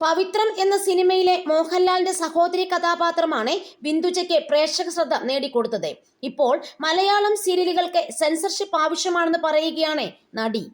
പവിത്രം എന്ന സിനിമയിലെ മോഹൻലാലിന്റെ സഹോദരി കഥാപാത്രമാണ് ബിന്ദുജയ്ക്ക് പ്രേക്ഷക ശ്രദ്ധ നേടിക്കൊടുത്തത്. ഇപ്പോൾ മലയാളം സീരിയലുകൾക്ക് സെൻസർഷിപ്പ് ആവശ്യമാണെന്ന് പറയുകയാണ് നടി.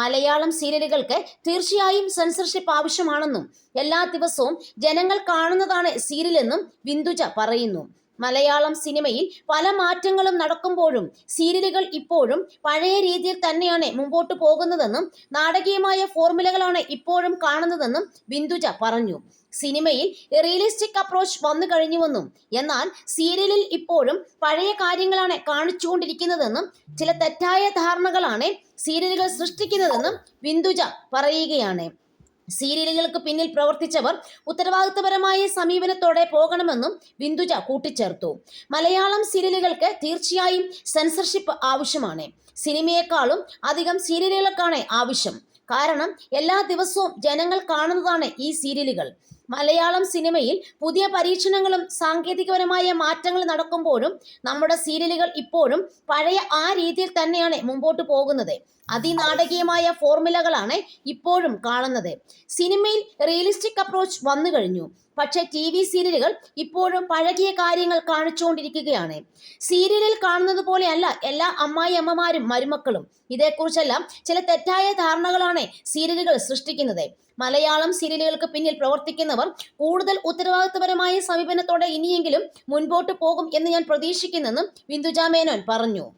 മലയാളം സീരിയലുകൾക്ക് തീർച്ചയായും സെൻസർഷിപ്പ് ആവശ്യമാണെന്നും എല്ലാ ദിവസവും ജനങ്ങൾ കാണുന്നതാണ് സീരിയലെന്നും ബിന്ദുജ പറയുന്നു. മലയാളം സിനിമയിൽ പല മാറ്റങ്ങളും നടക്കുമ്പോഴും സീരിയലുകൾ ഇപ്പോഴും പഴയ രീതിയിൽ തന്നെയാണ് മുമ്പോട്ട് പോകുന്നതെന്നും നാടകീയമായ ഫോർമുലകളാണ് ഇപ്പോഴും കാണുന്നതെന്നും ബിന്ദുജ പറഞ്ഞു. സിനിമയിൽ റിയലിസ്റ്റിക് അപ്രോച്ച് വന്നു കഴിഞ്ഞുവെന്നും എന്നാൽ സീരിയലിൽ ഇപ്പോഴും പഴയ കാര്യങ്ങളാണ് കാണിച്ചുകൊണ്ടിരിക്കുന്നതെന്നും ചില തെറ്റായ ധാരണകളാണ് സീരിയലുകൾ സൃഷ്ടിക്കുന്നതെന്നും ബിന്ദുജ പറയുകയാണ്. സീരിയലുകൾക്ക് പിന്നിൽ പ്രവർത്തിച്ചവർ ഉത്തരവാദിത്തപരമായ സമീപനത്തോടെ പോകണമെന്നും ബിന്ദുജ കൂട്ടിച്ചേർത്തു. മലയാളം സീരിയലുകൾക്ക് തീർച്ചയായും സെൻസർഷിപ്പ് ആവശ്യമാണ്. സിനിമയെക്കാളും അധികം സീരിയലുകൾക്കാണ് ആവശ്യം. കാരണം എല്ലാ ദിവസവും ജനങ്ങൾ കാണുന്നതാണ് ഈ സീരിയലുകൾ. മലയാളം സിനിമയിൽ പുതിയ പരീക്ഷണങ്ങളും സാങ്കേതികപരമായ മാറ്റങ്ങൾ നടക്കുമ്പോഴും നമ്മുടെ സീരിയലുകൾ ഇപ്പോഴും പഴയ ആ രീതിയിൽ തന്നെയാണ് മുമ്പോട്ട് പോകുന്നത്. അതിനാടകീയമായ ഫോർമുലകളാണ് ഇപ്പോഴും കാണുന്നത്. സിനിമയിൽ റിയലിസ്റ്റിക് അപ്രോച്ച് വന്നു കഴിഞ്ഞു. പക്ഷേ ടി വി സീരിയലുകൾ ഇപ്പോഴും പഴകിയ കാര്യങ്ങൾ കാണിച്ചുകൊണ്ടിരിക്കുകയാണ്. സീരിയലിൽ കാണുന്നത് പോലെയല്ല എല്ലാ അമ്മായി അമ്മമാരും മരുമക്കളും. ഇതേക്കുറിച്ചെല്ലാം ചില തെറ്റായ ധാരണകളാണ് സീരിയലുകൾ സൃഷ്ടിക്കുന്നത്. മലയാളം സീരിയലുകൾക്ക് പിന്നിൽ പ്രവർത്തിക്കുന്നവർ കൂടുതൽ ഉത്തരവാദിത്തപരമായ സമീപനത്തോടെ ഇനിയെങ്കിലും മുൻപോട്ട് പോകും എന്ന് ഞാൻ പ്രതീക്ഷിക്കുന്നെന്നും ബിന്ദുജ മേനോൻ പറഞ്ഞു.